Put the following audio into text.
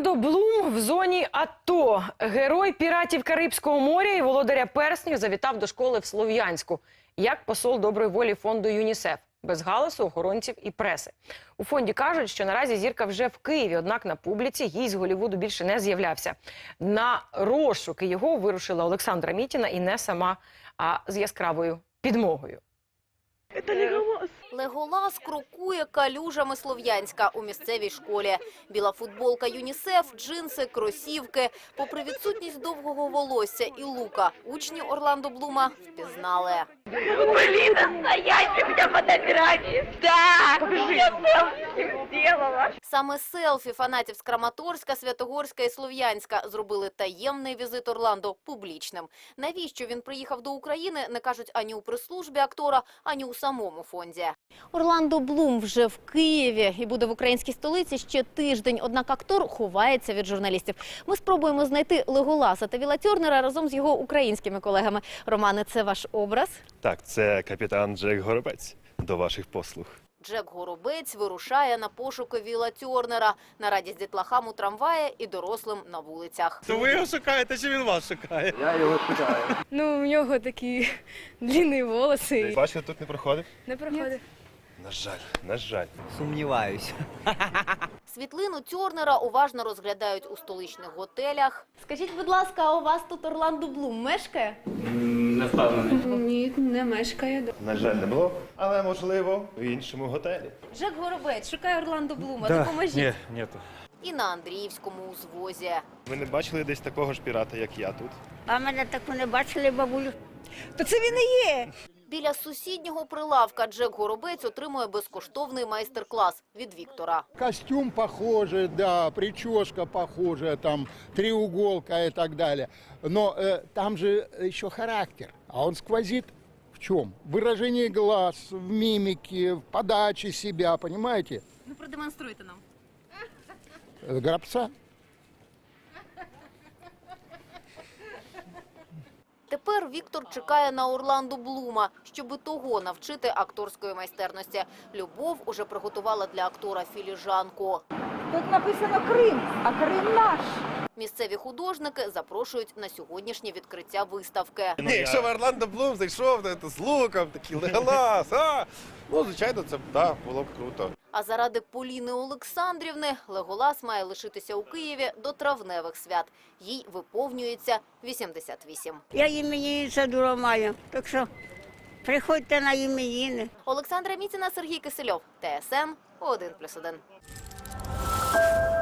Орландо Блум в зоні АТО. Герой піратів Карибського моря і володаря перснів завітав до школи в Слов'янську як посол доброї волі фонду ЮНІСЕФ. Без галасу, охоронців і преси. У фонді кажуть, що наразі зірка вже в Києві, однак на публіці гість з Голівуду більше не з'являвся. На розшуки його вирушила Олександра Мітіна і не сама, а з яскравою підмогою. Леголас крокує калюжами Слов'янська у місцевій школі. Біла футболка ЮНІСЕФ, джинси, кросівки. Попри відсутність довгого волосся і лука, учні Орландо Блума впізнали. Блин, настоящий у меня фотографии. Да, я селфи сделала. Саме селфі фанатів з Краматорська, Святогорська і Слов'янська зробили таємний візит Орландо публічним. Навіщо він приїхав до України, не кажуть ані у прес-службі актора, ані у самому фонді. Орландо Блум вже в Києві і буде в українській столиці ще тиждень. Однак актор ховається від журналістів. Ми спробуємо знайти Леголаса та Віла Тьорнера разом з його українськими колегами. Романе, це ваш образ? Так, це капітан Джек Горобець. До ваших послуг. Джек Горобець вирушає на пошуки Віла Тьорнера на радість дітлахам у трамваї і дорослим на вулицях. То ви його шукаєте, чи він вас шукає? Я Ну, у нього такі длінні волоси. Бачите, тут не проходив? Не проходить. На жаль, на жаль. Сумніваюся. Світлину Тьорнера уважно розглядають у столичних готелях. Скажіть, будь ласка, а у вас тут Орландо Блум мешкає? Не Ні, не мешкає. На жаль, не було, але можливо в іншому готелі. Джек Горобець шукає Орландо Блума. Допоможіть. Ні, нету. І на Андріївському узвозі. Ви не бачили десь такого ж пірата, як я тут? А мене таку не бачили, бабулю. То це він і є. Біля сусіднього прилавка Джек Горобець отримує безкоштовний майстер-клас від Віктора. Костюм похожий, да, прическа похожая, там треуголка и так далее. Но э, там же еще характер, а он сквозит в чем? В выражении глаз, в мимике, в подаче себя, понимаете? Ну, продемонструйте нам. Э, Тепер Віктор чекає на Орланду Блума, щоби того навчити акторської майстерності. Любов уже приготувала для актора філіжанку. Тут написано Крим, а Крим наш. Місцеві художники запрошують на сьогоднішнє відкриття виставки. Ні, якщо в Орландо Блум зайшов то, з луком, такий леголас, а? Ну, звичайно, це да, було б круто. А заради Поліни Олександрівни Леголас має лишитися у Києві до травневих свят. Їй виповнюється 88. Я іменинниця дура маю, так що приходьте на іменини. Олександра Міціна, Сергій Кисельов, ТСН 1+,1. you